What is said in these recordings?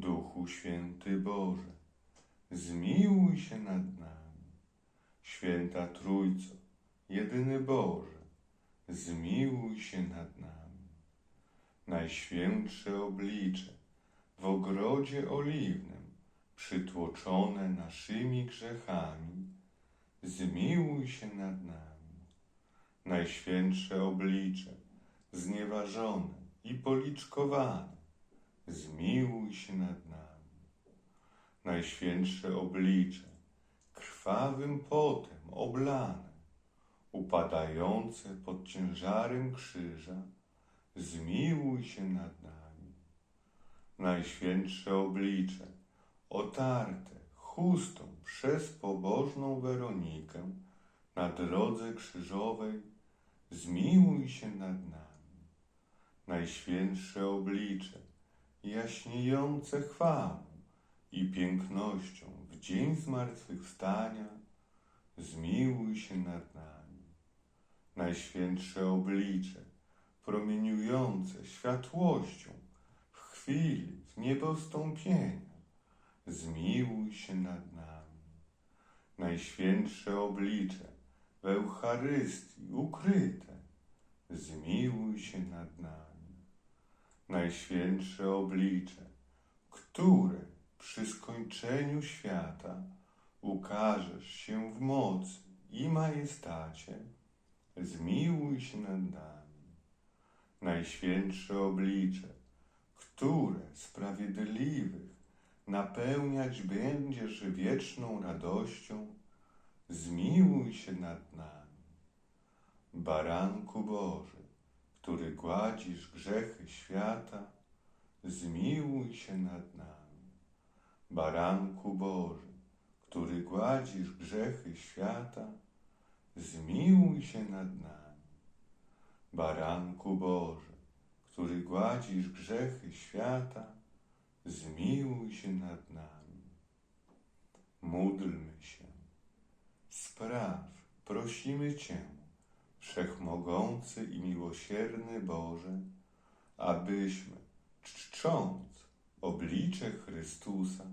Duchu Święty Boże, zmiłuj się nad nami. Święta Trójco, jedyny Boże, zmiłuj się nad nami. Najświętsze oblicze w ogrodzie oliwnym, przytłoczone naszymi grzechami, zmiłuj się nad nami. Najświętsze oblicze, znieważone i policzkowane, zmiłuj się nad nami. Najświętsze oblicze, krwawym potem oblane, upadające pod ciężarem krzyża, zmiłuj się nad nami. Najświętsze oblicze, otarte chustą przez pobożną Weronikę na drodze krzyżowej, zmiłuj się nad nami. Najświętsze oblicze, jaśniejące chwałą i pięknością w dzień zmartwychwstania, zmiłuj się nad nami. Najświętsze oblicze, promieniujące światłością w chwili niebostąpienia, zmiłuj się nad nami. Najświętsze oblicze, w Eucharystii ukryte, zmiłuj się nad nami. Najświętsze oblicze, które przy skończeniu świata ukażesz się w mocy i majestacie, zmiłuj się nad nami. Najświętsze oblicze, które sprawiedliwych napełniać będziesz wieczną radością, zmiłuj się nad nami. Baranku Boży, który gładzisz grzechy świata, zmiłuj się nad nami. Baranku Boży, który gładzisz grzechy świata, zmiłuj się nad nami. Baranku Boży, który gładzisz grzechy świata, zmiłuj się nad nami. Módlmy się. Spraw, prosimy Cię, Wszechmogący i miłosierny Boże, abyśmy, czcząc oblicze Chrystusa,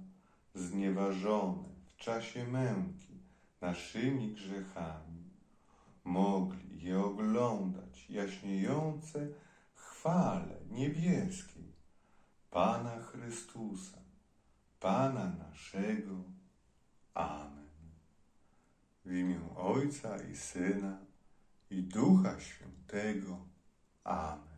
znieważone w czasie męki naszymi grzechami, mogli je oglądać jaśniejące chwale niebieskiej Pana Chrystusa, Pana naszego. Amen. W imię Ojca i Syna i Ducha Świętego. Amen.